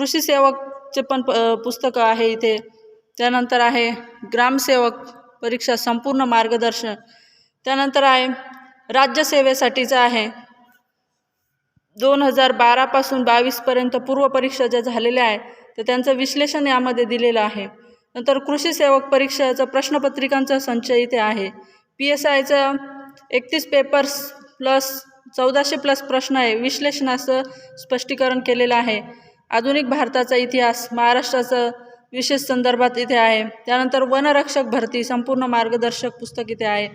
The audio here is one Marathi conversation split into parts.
कृषी सेवकचे पण प पुस्तकं आहे इथे. त्यानंतर आहे ग्रामसेवक परीक्षा संपूर्ण मार्गदर्शन. त्यानंतर आहे राज्यसेवेसाठीचं आहे. दोन हजार बारापासून बावीसपर्यंत पूर्वपरीक्षा ज्या झालेल्या आहे तर त्यांचं विश्लेषण यामध्ये दिलेलं आहे. नंतर कृषी सेवक परीक्षेचं प्रश्नपत्रिकांचा संच इथे आहे. पी एस आयचं एकतीस पेपर्स प्लस चौदाशे प्लस प्रश्न आहे. विश्लेषणाचं स्पष्टीकरण केलेलं आहे. आधुनिक भारताचा इतिहास महाराष्ट्राचं विशेष संदर्भात इथे आहे. त्यानंतर वनरक्षक भरती संपूर्ण मार्गदर्शक पुस्तक इथे आहे.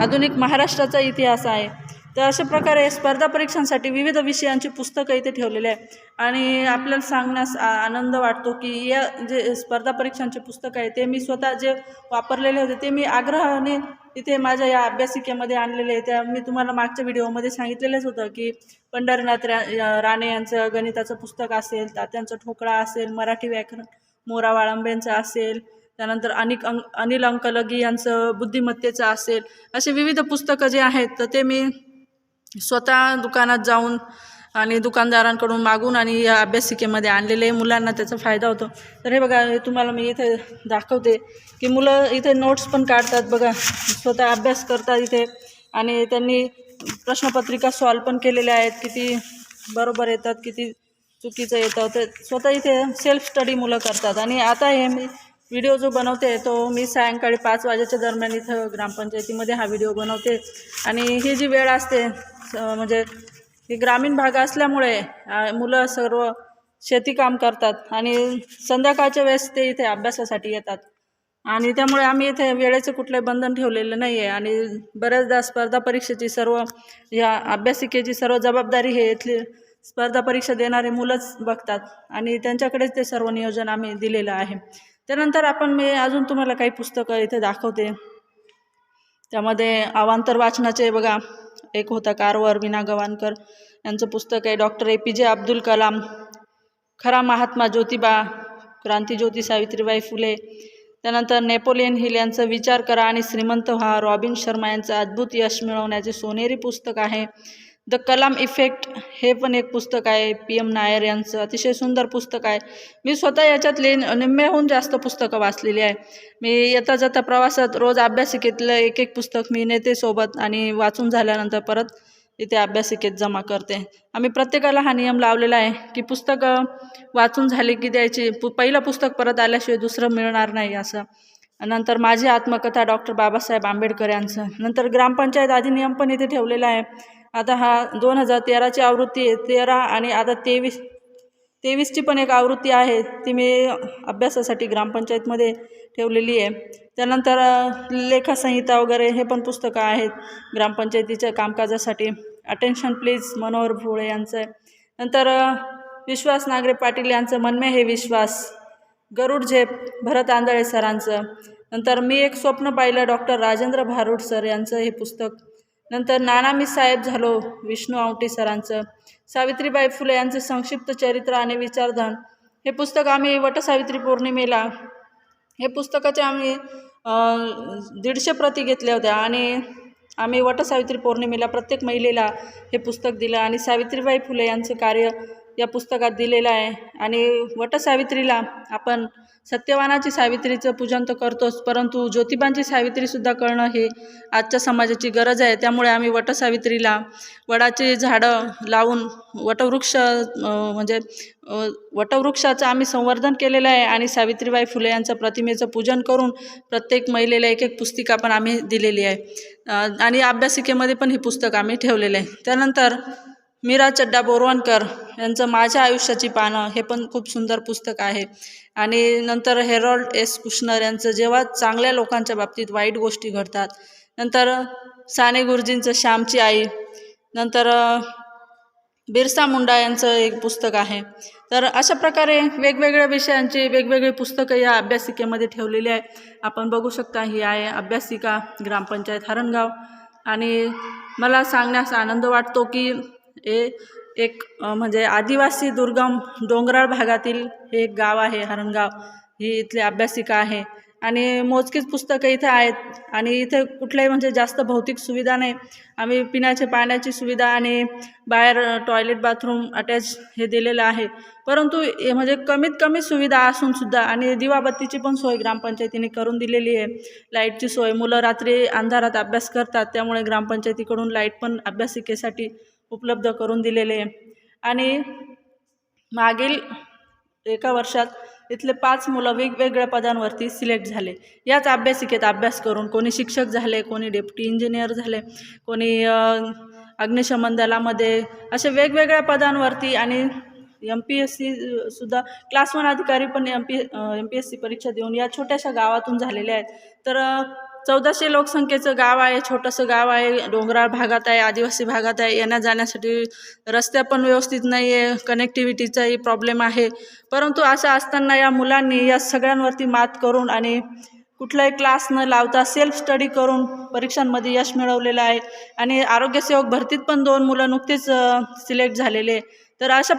आधुनिक महाराष्ट्राचा इतिहास आहे. तर अशा प्रकारे स्पर्धा परीक्षांसाठी विविध विषयांची पुस्तकं इथे ठेवलेली आहे. आणि आपल्याला सांगण्यास आनंद वाटतो की या जे स्पर्धा परीक्षांचे पुस्तक आहे ते मी स्वतः जे वापरलेले होते ते मी आग्रहाने इथे माझ्या या अभ्यासिकेमध्ये आणलेले आहे. त्या मी तुम्हाला मागच्या व्हिडिओमध्ये सांगितलेलंच होतं की पंढरीनाथ रा राणे यांचं गणिताचं पुस्तक असेल तात्यांचा ठोकळा असेल मराठी व्याकरण मोरा वाळंबेंचं असेल त्यानंतर अनिक अंक अनिल अंकलगी यांचं बुद्धिमत्तेचं असेल असे विविध पुस्तकं जे आहेत तर ते मी स्वतः दुकानात जाऊन आणि दुकानदारांकडून मागून आणि या अभ्यासिकेमध्ये आणलेले मुलांना त्याचा फायदा होतो. तर हे बघा हे तुम्हाला मी इथे दाखवते की मुलं इथे नोट्स पण काढतात बघा. स्वतः अभ्यास करतात इथे आणि त्यांनी प्रश्नपत्रिका सॉल्व पण केलेल्या आहेत. किती बरोबर येतात किती चुकीचं येतं. तर स्वतः इथे सेल्फ स्टडी मुलं करतात. आणि आता हे मी व्हिडिओ जो बनवते तो मी सायंकाळी पाच वाजेच्या दरम्यान इथं ग्रामपंचायतीमध्ये हा व्हिडिओ बनवते. आणि ही जी वेळ असते म्हणजे ही ग्रामीण भाग असल्यामुळे मुलं सर्व शेतीकाम करतात आणि संध्याकाळच्या वेळेस ते इथे अभ्यासासाठी येतात. आणि त्यामुळे आम्ही इथे वेळेचं कुठले बंधन ठेवलेलं नाही आहे आणि बऱ्याचदा स्पर्धा परीक्षेची सर्व या अभ्यासिकेची सर्व जबाबदारी हे इथली स्पर्धा परीक्षा देणारे मुलंच बघतात. आणि त्यांच्याकडेच ते सर्व नियोजन आम्ही दिलेलं आहे. त्यानंतर आपण मी अजून तुम्हाला काही पुस्तकं इथे दाखवते. त्यामध्ये अवांतर वाचनाचे बघा. एक होता कारवर विना गवानकर. यांचं पुस्तक आहे डॉक्टर ए पी जे अब्दुल कलाम. खरा महात्मा ज्योतिबा क्रांतीज्योती सावित्रीबाई फुले. त्यानंतर नेपोलियन हिल यांचं विचार करा आणि श्रीमंत व्हा. रॉबिन शर्मा यांचं अद्भुत यश मिळवण्याचे सोनेरी पुस्तक आहे. द कलाम इफेक्ट हे पण एक पुस्तक आहे. पी एम नायर यांचं अतिशय सुंदर पुस्तक आहे. मी स्वतः याच्यातले निम्म्याहून जास्त पुस्तकं वाचलेली आहे. मी येता जाता प्रवासात रोज अभ्यासिकेतलं एक एक पुस्तक मी नेतेसोबत आणि वाचून झाल्यानंतर परत इथे अभ्यासिकेत जमा करते. आम्ही प्रत्येकाला हा नियम लावलेला आहे की पुस्तकं वाचून झाली की द्यायची. पु पहिलं पुस्तक परत आल्याशिवाय दुसरं मिळणार नाही असं. नंतर माझी आत्मकथा डॉक्टर बाबासाहेब आंबेडकर यांचं. नंतर ग्रामपंचायत अधिनियम पण इथे ठेवलेला आहे. आता हा दोन हजार तेराची आवृत्ती आहे. तेरा आणि आता तेवीस तेवीसची पण एक आवृत्ती आहे. ती मी अभ्यासासाठी ग्रामपंचायतमध्ये ठेवलेली आहे. त्यानंतर लेखासंहिता वगैरे हे पण पुस्तकं आहेत ग्रामपंचायतीच्या कामकाजासाठी. अटेन्शन प्लीज मनोहर भोळे यांचं. आहे नंतर विश्वास नागरे पाटील यांचं मनमे हे विश्वास. गरुड झेप भरत आंधळे सरांचं. नंतर मी एक स्वप्न पाहिलं डॉक्टर राजेंद्र भारूड सर यांचं हे पुस्तक. नंतर नाना मी साहेब झालो विष्णू आवटी सरांचं सावित्रीबाई फुले यांचं संक्षिप्त चरित्र आणि विचारधन. हे पुस्तक आम्ही वटसावित्री पौर्णिमेला हे पुस्तकाचे आम्ही दीडशे प्रती घेतल्या होत्या आणि आम्ही वटसावित्री पौर्णिमेला प्रत्येक महिलेला हे पुस्तक दिलं आणि सावित्रीबाई फुले यांचं कार्य या पुस्तकात दिलेलं आहे. आणि वटसावित्रीला आपण सत्यवानाची सावित्रीचं पूजन तर करतोच परंतु ज्योतिबांची सावित्रीसुद्धा करणं हे आजच्या समाजाची गरज आहे. त्यामुळे आम्ही वटसावित्रीला वडाची झाडं लावून वटवृक्ष म्हणजे वटवृक्षाचं आम्ही संवर्धन केलेलं आहे आणि सावित्रीबाई फुले यांचं प्रतिमेचं पूजन करून प्रत्येक महिलेला एक एक पुस्तिका पण आम्ही दिलेली आहे. आणि अभ्यासिकेमध्ये पण हे पुस्तक आम्ही ठेवलेलं आहे. त्यानंतर मीरा चड्डा बोरवणकर यांचं माझ्या आयुष्याची पानं हे पण खूप सुंदर पुस्तक आहे. आणि नंतर हेरॉल्ड एस कुशनर यांचं जेव्हा चांगल्या लोकांच्या बाबतीत वाईट गोष्टी घडतात नंतर साने गुरुजींचं श्यामची आई नंतर बिरसा मुंडा यांचं एक पुस्तक आहे. तर अशा प्रकारे वेगवेगळ्या विषयांची वेगवेगळी पुस्तकं या अभ्यासिकेमध्ये ठेवलेली आहे. आपण बघू शकता ही आहे अभ्यासिका ग्रामपंचायत हरणगाव. आणि मला सांगण्यास आनंद वाटतो की हे एक म्हणजे आदिवासी दुर्गम डोंगराळ भागातील हे एक गाव आहे हरणगाव. ही इथली अभ्यासिका आहे. आणि मोजकीच पुस्तकं इथे आहेत. आणि इथे कुठल्याही म्हणजे जास्त भौतिक सुविधा नाही. आम्ही पिण्याचे पाण्याची सुविधा आणि बाहेर टॉयलेट बाथरूम अटॅच हे दिलेलं आहे. परंतु हे म्हणजे कमीत कमी सुविधा असूनसुद्धा आणि दिवाबत्तीची पण सोय ग्रामपंचायतीने करून दिलेली आहे. लाईटची सोय मुलं रात्री अंधारात अभ्यास करतात त्यामुळे ग्रामपंचायतीकडून लाइट पण अभ्यासिकेसाठी उपलब्ध करून दिलेले आणि मागील एका वर्षात इथले पाच मुलं वेगवेगळ्या पदांवरती सिलेक्ट झाले. याच अभ्यासिकेत अभ्यास करून कोणी शिक्षक झाले कोणी डेप्टी इंजिनियर झाले कोणी अग्निशमन दलामध्ये असे वेगवेगळ्या पदांवरती आणि एम पी एस सी सुद्धा क्लास वन अधिकारी पण M P M P S C परीक्षा देऊन या छोट्याशा गावातून झालेल्या आहेत. तर चौदाशे लोकसंख्येचं गाव आहे छोटंसं गाव आहे डोंगराळ भागात आहे आदिवासी भागात आहे. येण्या जाण्यासाठी रस्ते पण व्यवस्थित नाही आहे कनेक्टिव्हिटीचाही प्रॉब्लेम आहे. परंतु असं असताना या मुलांनी या सगळ्यांवरती मात करून आणि कुठलाही क्लास न लावता सेल्फ स्टडी करून परीक्षांमध्ये यश मिळवलेलं आहे. आणि आरोग्यसेवक भरतीत पण दोन मुलं नुकतेच सिलेक्ट झालेले. तर अशा